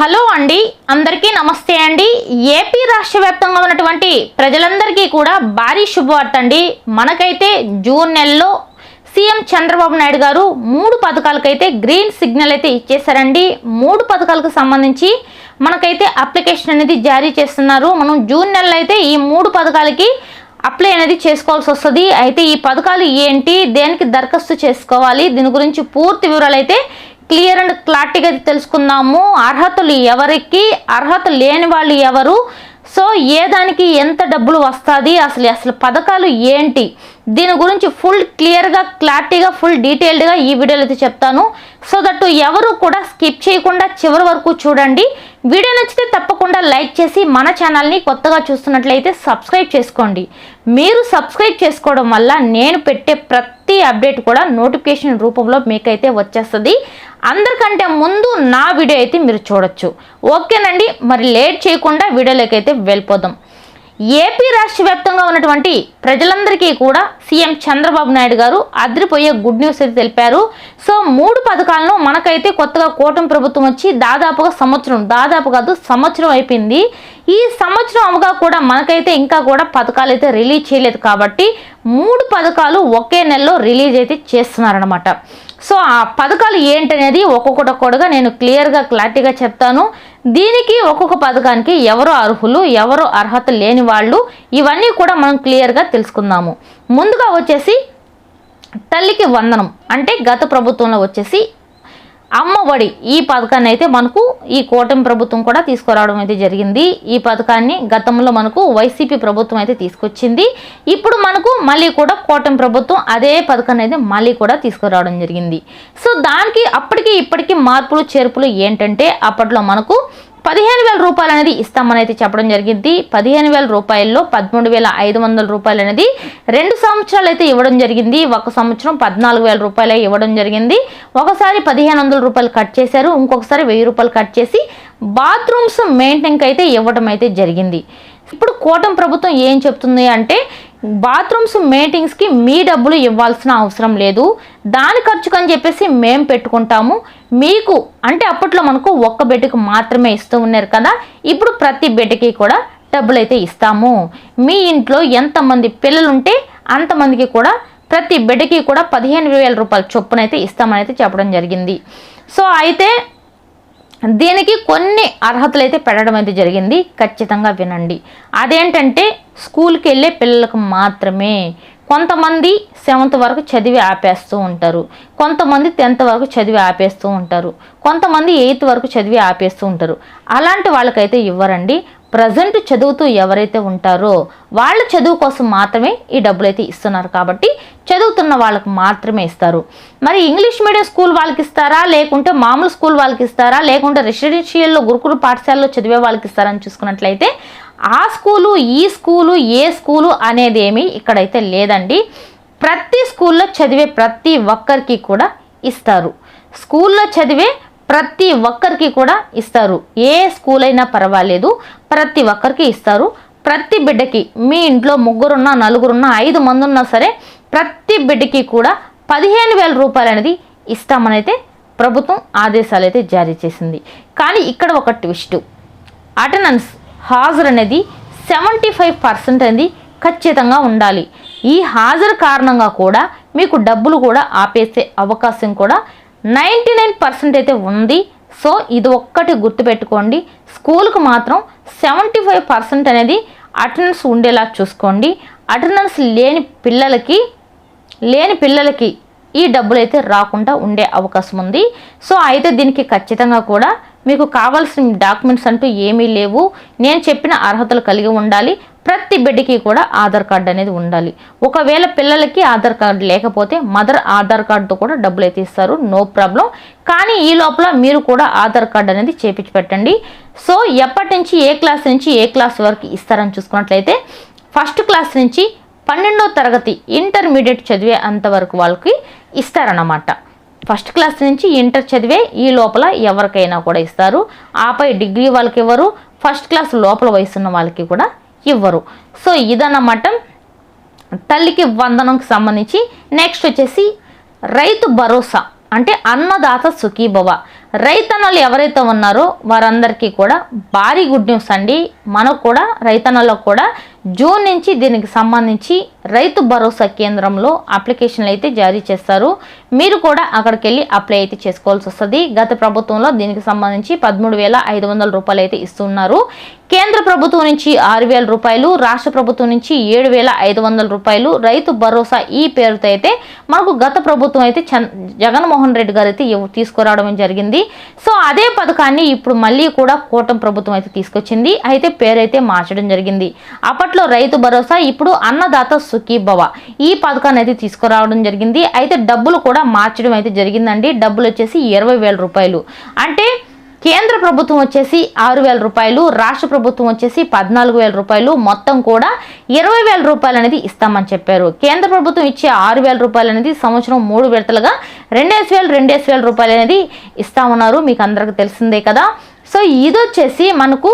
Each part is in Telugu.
హలో అండి అందరికీ నమస్తే అండి. ఏపీ రాష్ట్ర వ్యాప్తంగా ఉన్నటువంటి ప్రజలందరికీ కూడా భారీ శుభవార్త అండి. మనకైతే జూన్ నెలలో సీఎం చంద్రబాబు నాయుడు గారు మూడు పథకాలకైతే గ్రీన్ సిగ్నల్ అయితే ఇచ్చేసారండి మూడు పథకాలకు సంబంధించి మనకైతే అప్లికేషన్ అనేది జారీ చేస్తున్నారు. మనం జూన్ నెలలో అయితే ఈ మూడు పథకాలకి అప్లై అనేది చేసుకోవాల్సి వస్తుంది. అయితే ఈ పథకాలు ఏంటి దేనికి దరఖాస్తు చేసుకోవాలి దీని గురించి పూర్తి వివరాలు అయితే క్లియర్ అండ్ క్లారిటీగా తెలుసుకుందాము. అర్హతలు ఎవరికి? అర్హత లేని వాళ్ళు ఎవరు? సో ఏ దానికి ఎంత డబ్బులు వస్తుంది? అసలు అసలు పథకాలు ఏంటి? దీని గురించి ఫుల్ క్లియర్గా క్లారిటీగా ఫుల్ డీటెయిల్డ్గా ఈ వీడియోలో అయితే చెప్తాను. సో దట్ ఎవరు కూడా స్కిప్ చేయకుండా చివరి వరకు చూడండి. వీడియో నచ్చితే తప్పకుండా లైక్ చేసి మన ఛానల్ని కొత్తగా చూస్తున్నట్లయితే సబ్స్క్రైబ్ చేసుకోండి. మీరు సబ్స్క్రైబ్ చేసుకోవడం వల్ల నేను పెట్టే ప్రతి అప్డేట్ కూడా నోటిఫికేషన్ రూపంలో మీకైతే వచ్చేస్తుంది. అందరికంటే ముందు నా వీడియో అయితే మీరు చూడొచ్చు. ఓకేనండి? మరి లేట్ చేయకుండా వీడియోలోకి అయితే వెళ్ళిపోదాం. ఏపీ రాష్ట్ర వ్యాప్తంగా ఉన్నటువంటి ప్రజలందరికీ కూడా సీఎం చంద్రబాబు నాయుడు గారు అదిరిపోయే గుడ్ న్యూస్ అయితే తెలిపారు. సో మూడు పథకాలను మనకైతే కొత్తగా కూటమి ప్రభుత్వం వచ్చి దాదాపుగా సంవత్సరం దాదాపు కాదు సంవత్సరం అయిపోయింది. ఈ సంవత్సరం అవగా కూడా మనకైతే ఇంకా కూడా పథకాలు అయితే రిలీజ్ చేయలేదు కాబట్టి మూడు పథకాలు ఒకే నెలలో రిలీజ్ అయితే చేస్తున్నారనమాట సో ఆ పథకాలు ఏంటనేది ఒక్కొక్కటి ఒక్కొక్కటిగా నేను క్లియర్గా క్లారిటీగా చెప్తాను. దీనికి ఒక్కొక్క పథకానికి ఎవరు అర్హులు ఎవరు అర్హత లేని వాళ్ళు ఇవన్నీ కూడా మనం క్లియర్గా తెలుసుకుందాము. ముందుగా వచ్చేసి తల్లికి వందనం అంటే గత ప్రభుత్వంలో వచ్చేసి అమ్మఒడి. ఈ పథకాన్ని అయితే మనకు ఈ కూటమి ప్రభుత్వం కూడా తీసుకురావడం అయితే జరిగింది. ఈ పథకాన్ని గతంలో మనకు వైసీపీ ప్రభుత్వం అయితే తీసుకొచ్చింది. ఇప్పుడు మనకు మళ్ళీ కూడా కూటమి ప్రభుత్వం అదే పథకాన్ని అయితే మళ్ళీ కూడా తీసుకురావడం జరిగింది. సో దానికి అప్పటికి ఇప్పటికీ మార్పులు చేర్పులు ఏంటంటే అప్పట్లో మనకు పదిహేను వేల రూపాయలు అనేది ఇస్తామని అయితే చెప్పడం జరిగింది. పదిహేను వేల రూపాయల్లో పదమూడు వేల ఐదు వందల రూపాయలు అనేది రెండు సంవత్సరాలు అయితే ఇవ్వడం జరిగింది. ఒక సంవత్సరం పద్నాలుగు వేల రూపాయలు ఇవ్వడం జరిగింది. ఒకసారి పదిహేను వందల రూపాయలు కట్ చేశారు. ఇంకొకసారి వెయ్యి రూపాయలు కట్ చేసి బాత్రూమ్స్ మెయింటెనెన్కి అయితే ఇవ్వడం అయితే జరిగింది. ఇప్పుడు కూటమి ప్రభుత్వం ఏం చెప్తుంది అంటే బాత్రూమ్స్ మెయింటింగ్స్కి మీ డబ్బులు ఇవ్వాల్సిన అవసరం లేదు. దాని ఖర్చుకు అని చెప్పేసి మేము పెట్టుకుంటాము. మీకు అంటే అప్పట్లో మనకు ఒక్క బెడ్కి మాత్రమే ఇస్తూ ఉన్నారు కదా. ఇప్పుడు ప్రతి బెడ్కి కూడా డబ్బులు అయితే ఇస్తాము. మీ ఇంట్లో ఎంతమంది పిల్లలుంటే అంతమందికి కూడా ప్రతి బెడ్కి కూడా పదిహేను వేల రూపాయల చొప్పున అయితే ఇస్తామని అయితే చెప్పడం జరిగింది. సో అయితే దీనికి కొన్ని అర్హతలు అయితే పెట్టడం అయితే జరిగింది. ఖచ్చితంగా వినండి. అదేంటంటే స్కూల్కి వెళ్ళే పిల్లలకు మాత్రమే కొంతమంది సెవెంత్ వరకు చదివి ఆపేస్తూ ఉంటారు. కొంతమంది టెన్త్ వరకు చదివి ఆపేస్తూ ఉంటారు. కొంతమంది ఎయిత్ వరకు చదివి ఆపేస్తూ ఉంటారు. అలాంటి వాళ్ళకైతే ఇవ్వరండి. ప్రజెంట్ చదువుతూ ఎవరైతే ఉంటారో వాళ్ళ చదువు కోసం మాత్రమే ఈ డబ్బులు అయితే ఇస్తున్నారు కాబట్టి చదువుతున్న వాళ్ళకు మాత్రమే ఇస్తారు. మరి ఇంగ్లీష్ మీడియం స్కూల్ వాళ్ళకి ఇస్తారా? లేకుంటే మామూలు స్కూల్ వాళ్ళకి ఇస్తారా? లేకుంటే రెసిడెన్షియల్లో గురుకుల పాఠశాలలో చదివే వాళ్ళకి ఇస్తారని చూసుకున్నట్లయితే ఆ స్కూలు ఈ స్కూలు ఏ స్కూలు అనేది ఏమీ ఇక్కడైతే లేదండి. ప్రతి స్కూల్లో చదివే ప్రతి ఒక్కరికి కూడా ఇస్తారు. స్కూల్లో చదివే ప్రతి ఒక్కరికి కూడా ఇస్తారు. ఏ స్కూల్ అయినా పర్వాలేదు. ప్రతి ఒక్కరికి ఇస్తారు. ప్రతి బిడ్డకి మీ ఇంట్లో ముగ్గురున్నా నలుగురున్నా ఐదు మంది ఉన్నా సరే ప్రతి బిడ్డకి కూడా పదిహేను వేల రూపాయలు అనేది ఇస్తామనైతే ప్రభుత్వం ఆదేశాలు అయితే జారీ చేసింది. కానీ ఇక్కడ ఒక ట్విస్ట్. అటెండెన్స్ హాజరు అనేది సెవెంటీ ఫైవ్ పర్సెంట్ అనేది ఖచ్చితంగా ఉండాలి. ఈ హాజరు కారణంగా కూడా మీకు డబ్బులు కూడా ఆపేసే అవకాశం కూడా నైంటీ నైన్ పర్సెంట్ అయితే ఉంది. సో ఇది ఒక్కటి గుర్తుపెట్టుకోండి. స్కూల్కి మాత్రం సెవెంటీ ఫైవ్ పర్సెంట్ అనేది అటెండెన్స్ ఉండేలా చూసుకోండి. అటెండెన్స్ లేని పిల్లలకి లేని పిల్లలకి ఈ డబ్బులు అయితే రాకుండా ఉండే అవకాశం ఉంది. సో అయితే దీనికి ఖచ్చితంగా కూడా మీకు కావాల్సిన డాక్యుమెంట్స్ అంటూ ఏమీ లేవు. నేను చెప్పిన అర్హతలు కలిగి ఉండాలి. ప్రతి బిడ్డకి కూడా ఆధార్ కార్డు అనేది ఉండాలి. ఒకవేళ పిల్లలకి ఆధార్ కార్డు లేకపోతే మదర్ ఆధార్ కార్డుతో కూడా డబ్బులు అయితే ఇస్తారు. No problem. కానీ ఈ లోపల మీరు కూడా ఆధార్ కార్డు అనేది చేపించి పెట్టండి. సో ఎప్పటి నుంచి ఏ క్లాస్ నుంచి ఏ క్లాస్ వరకు ఇస్తారని చూసుకున్నట్లయితే ఫస్ట్ క్లాస్ నుంచి పన్నెండో తరగతి ఇంటర్మీడియట్ చదివే అంతవరకు వాళ్ళకి ఇస్తారన్నమాట. ఫస్ట్ క్లాస్ నుంచి ఇంటర్ చదివే ఈ లోపల ఎవరికైనా కూడా ఇస్తారు. ఆపై డిగ్రీ వాళ్ళకి ఇవ్వరు. ఫస్ట్ క్లాస్ లోపల వయసున్న వాళ్ళకి కూడా ఇవ్వరు. సో ఇదన్నమాట. తల్లికి వందనంకి సంబంధించి నెక్స్ట్ వచ్చేసి రైతు భరోసా అంటే అన్నదాత సుఖీభవ. రైతన్నలు ఎవరైతే ఉన్నారో వారందరికీ కూడా భారీ గుడ్ న్యూస్ అండి. మనకు కూడా రైతన్నలకు కూడా జూన్ నుంచి దీనికి సంబంధించి రైతు భరోసా కేంద్రంలో అప్లికేషన్లు అయితే జారీ చేస్తారు. మీరు కూడా అక్కడికి వెళ్ళి అప్లై అయితే చేసుకోవాల్సి వస్తుంది. గత ప్రభుత్వంలో దీనికి సంబంధించి పదమూడు వేల ఐదు వందల రూపాయలు అయితే ఇస్తున్నారు. కేంద్ర ప్రభుత్వం నుంచి ఆరు వేల రూపాయలు రాష్ట్ర ప్రభుత్వం నుంచి ఏడు వేల ఐదు వందల రూపాయలు రైతు భరోసా ఈ పేరుతో అయితే మనకు గత ప్రభుత్వం అయితే జగన్మోహన్ రెడ్డి గారు అయితే తీసుకురావడం జరిగింది. సో అదే పథకాన్ని ఇప్పుడు మళ్ళీ కూడా కూటమి ప్రభుత్వం అయితే తీసుకొచ్చింది. అయితే పేరైతే మార్చడం జరిగింది. అప్పటి అప్పట్లో రైతు భరోసా ఇప్పుడు అన్నదాత సుఖీభవ ఈ పథకాన్ని అయితే తీసుకురావడం జరిగింది. అయితే డబ్బులు కూడా మార్చడం అయితే జరిగిందండి. డబ్బులు వచ్చేసి ఇరవై వేల రూపాయలు. అంటే కేంద్ర ప్రభుత్వం వచ్చేసి ఆరు వేల రూపాయలు రాష్ట్ర ప్రభుత్వం వచ్చేసి పద్నాలుగు వేల రూపాయలు. మొత్తం కూడా ఇరవై వేల రూపాయలు అనేది ఇస్తామని చెప్పారు. కేంద్ర ప్రభుత్వం ఇచ్చే ఆరు వేల రూపాయలు అనేది సంవత్సరం మూడు విడతలుగా రెండేసి వేలు రెండేసి వేల రూపాయలు అనేది ఇస్తామన్నారు. మీకు అందరికి తెలిసిందే కదా. సో ఇది వచ్చేసి మనకు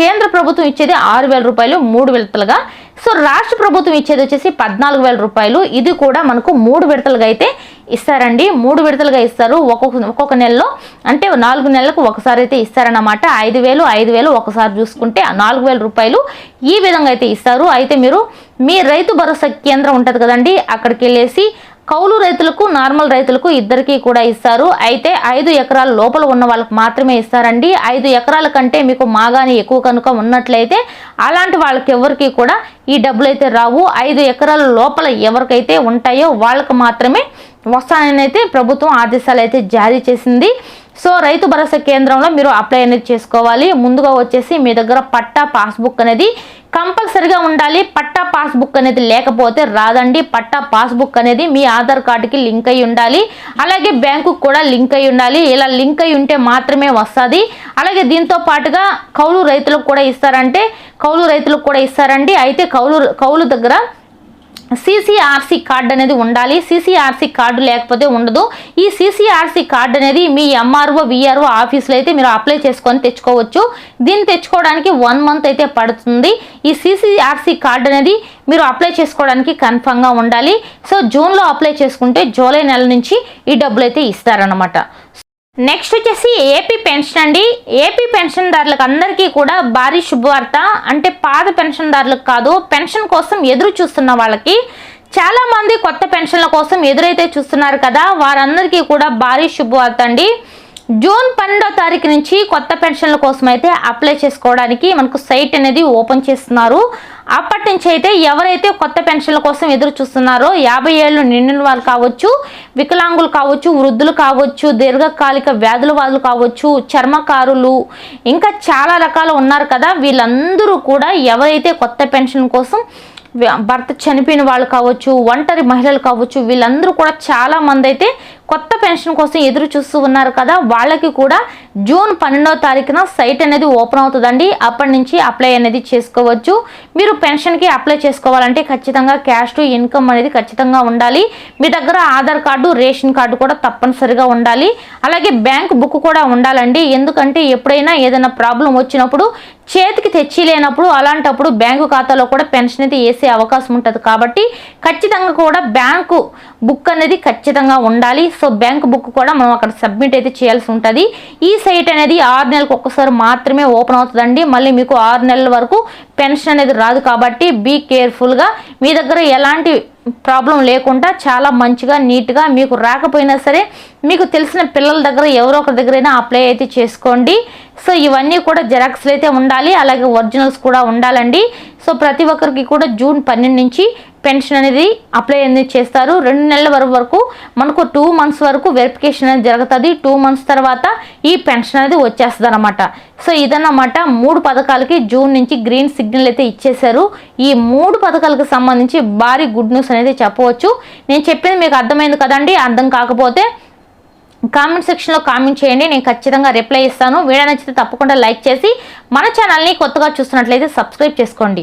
కేంద్ర ప్రభుత్వం ఇచ్చేది ఆరు వేల రూపాయలు మూడు విడతలుగా. సో రాష్ట్ర ప్రభుత్వం ఇచ్చేది వచ్చేసి పద్నాలుగు వేల రూపాయలు. ఇది కూడా మనకు మూడు విడతలుగా అయితే ఇస్తారండి. మూడు విడతలుగా ఇస్తారు ఒక్కొక్క ఒక్కొక్క నెలలో. అంటే నాలుగు నెలలకు ఒకసారి అయితే ఇస్తారన్నమాట. ఐదు వేలు ఐదు వేలు ఒకసారి చూసుకుంటే నాలుగు వేల రూపాయలు ఈ విధంగా అయితే ఇస్తారు. అయితే మీరు మీ రైతు భరోసా కేంద్రం ఉంటుంది కదండి అక్కడికి వెళ్ళేసి కౌలు రైతులకు నార్మల్ రైతులకు ఇద్దరికి కూడా ఇస్తారు. అయితే ఐదు ఎకరాల లోపల ఉన్న వాళ్ళకి మాత్రమే ఇస్తారండి. ఐదు ఎకరాల కంటే మీకు మాగాని ఎక్కువ కనుక ఉన్నట్లయితే అలాంటి వాళ్ళకి ఎవరికి కూడా ఈ డబ్బులు అయితే రావు. ఐదు ఎకరాల లోపల ఎవరికైతే ఉంటాయో వాళ్ళకి మాత్రమే వస్తానని అయితే ప్రభుత్వం ఆదేశాలు అయితే జారీ చేసింది. సో రైతు భరోసా కేంద్రంలో మీరు అప్లై అనేది చేసుకోవాలి. ముందుగా వచ్చేసి మీ దగ్గర పట్టా పాస్బుక్ అనేది కంపల్సరిగా ఉండాలి. పట్టా పాస్బుక్ అనేది లేకపోతే రాదండి. పట్టా పాస్బుక్ అనేది మీ ఆధార్ కార్డుకి లింక్ అయి ఉండాలి. అలాగే బ్యాంకు కూడా లింక్ అయి ఉండాలి. ఇలా లింక్ అయి ఉంటే మాత్రమే వస్తుంది. అలాగే దీంతో పాటుగా కౌలు రైతులకు కూడా ఇస్తారంటే కౌలు రైతులకు కూడా ఇస్తారండి. అయితే కౌలు కౌలు దగ్గర సీసీఆర్సీ కార్డు అనేది ఉండాలి. సీసీఆర్సీ కార్డు లేకపోతే ఉండదు. ఈ సీసీఆర్సీ కార్డు అనేది మీ ఎంఆర్ఓ విఆర్ఓ ఆఫీస్లో అయితే మీరు అప్లై చేసుకొని తెచ్చుకోవచ్చు. దీన్ని తెచ్చుకోవడానికి వన్ మంత్ అయితే పడుతుంది. ఈ సీసీఆర్సీ కార్డు అనేది మీరు అప్లై చేసుకోవడానికి కన్ఫామ్గా ఉండాలి. సో జూన్లో అప్లై చేసుకుంటే జూలై నెల నుంచి ఈ డబ్బులు అయితే ఇస్తారనమాట నెక్స్ట్ వచ్చేసి ఏపీ పెన్షన్ అండి. ఏపీ పెన్షన్దారులకు అందరికీ కూడా భారీ శుభవార్త. అంటే పాత పెన్షన్దారులకు కాదు పెన్షన్ కోసం ఎదురు చూస్తున్న వాళ్ళకి చాలామంది కొత్త పెన్షన్ల కోసం ఎదురైతే చూస్తున్నారు కదా వారందరికీ కూడా భారీ శుభవార్త అండి. జూన్ పన్నెండో తారీఖు నుంచి కొత్త పెన్షన్ల కోసం అయితే అప్లై చేసుకోవడానికి మనకు సైట్ అనేది ఓపెన్ చేస్తున్నారు. అప్పటి నుంచి అయితే ఎవరైతే కొత్త పెన్షన్ల కోసం ఎదురు చూస్తున్నారో యాభై ఏళ్ళు నిండిన వాళ్ళు కావచ్చు వికలాంగులు కావచ్చు వృద్ధులు కావచ్చు దీర్ఘకాలిక వ్యాధుల వాళ్ళు కావచ్చు చర్మకారులు ఇంకా చాలా రకాలు ఉన్నారు కదా. వీళ్ళందరూ కూడా ఎవరైతే కొత్త పెన్షన్ కోసం భర్త చనిపోయిన వాళ్ళు కావచ్చు ఒంటరి మహిళలు కావచ్చు వీళ్ళందరూ కూడా చాలా మంది అయితే కొత్త పెన్షన్ కోసం ఎదురు చూస్తూ ఉన్నారు కదా. వాళ్ళకి కూడా జూన్ పన్నెండవ తారీఖున సైట్ అనేది ఓపెన్ అవుతుందండి. అప్పటి నుంచి అప్లై అనేది చేసుకోవచ్చు. మీరు పెన్షన్కి అప్లై చేసుకోవాలంటే ఖచ్చితంగా క్యాష్ టు ఇన్కమ్ అనేది ఖచ్చితంగా ఉండాలి. మీ దగ్గర ఆధార్ కార్డు రేషన్ కార్డు కూడా తప్పనిసరిగా ఉండాలి. అలాగే బ్యాంక్ బుక్ కూడా ఉండాలండి. ఎందుకంటే ఎప్పుడైనా ఏదైనా ప్రాబ్లం వచ్చినప్పుడు చేతికి తెచ్చి లేనప్పుడు అలాంటప్పుడు బ్యాంకు ఖాతాలో కూడా పెన్షన్ అయితే వేసే అవకాశం ఉంటుంది. కాబట్టి ఖచ్చితంగా కూడా బ్యాంకు బుక్ అనేది ఖచ్చితంగా ఉండాలి. సో బ్యాంక్ బుక్ కూడా మనం అక్కడ సబ్మిట్ అయితే చేయాల్సి ఉంటుంది. ఈ సైట్ అనేది ఆరు నెలలకు ఒక్కసారి మాత్రమే ఓపెన్ అవుతుందండి. మళ్ళీ మీకు ఆరు నెలల వరకు పెన్షన్ అనేది రాదు కాబట్టి బీ కేర్ఫుల్గా మీ దగ్గర ఎలాంటి ప్రాబ్లం లేకుండా చాలా మంచిగా నీట్గా మీకు రాకపోయినా సరే మీకు తెలిసిన పిల్లల దగ్గర ఎవరో ఒకరి దగ్గరైనా అప్లై అయితే చేసుకోండి. సో ఇవన్నీ కూడా జెరాక్స్లు అయితే ఉండాలి అలాగే ఒరిజినల్స్ కూడా ఉండాలండి. సో ప్రతి ఒక్కరికి కూడా జూన్ పన్నెండు నుంచి పెన్షన్ అనేది అప్లై అనేది చేస్తారు. రెండు నెలల వరకు వరకు మనకు టూ మంత్స్ వరకు వెరిఫికేషన్ అనేది జరుగుతుంది. టూ మంత్స్ తర్వాత ఈ పెన్షన్ అనేది వచ్చేస్తుంది అనమాట సో ఇదన్నమాట మూడు పథకాలకి జూన్ నుంచి గ్రీన్ సిగ్నల్ అయితే ఇచ్చేశారు. ఈ మూడు పథకాలకు సంబంధించి భారీ గుడ్ న్యూస్ అనేది చెప్పవచ్చు. నేను చెప్పింది మీకు అర్థమైంది కదండి? అర్థం కాకపోతే కామెంట్ సెక్షన్లో కామెంట్ చేయండి. నేను ఖచ్చితంగా రిప్లై ఇస్తాను. వీడియో నచ్చితే తప్పకుండా లైక్ చేసి మన ఛానల్ని కొత్తగా చూస్తున్నట్లయితే సబ్స్క్రైబ్ చేసుకోండి.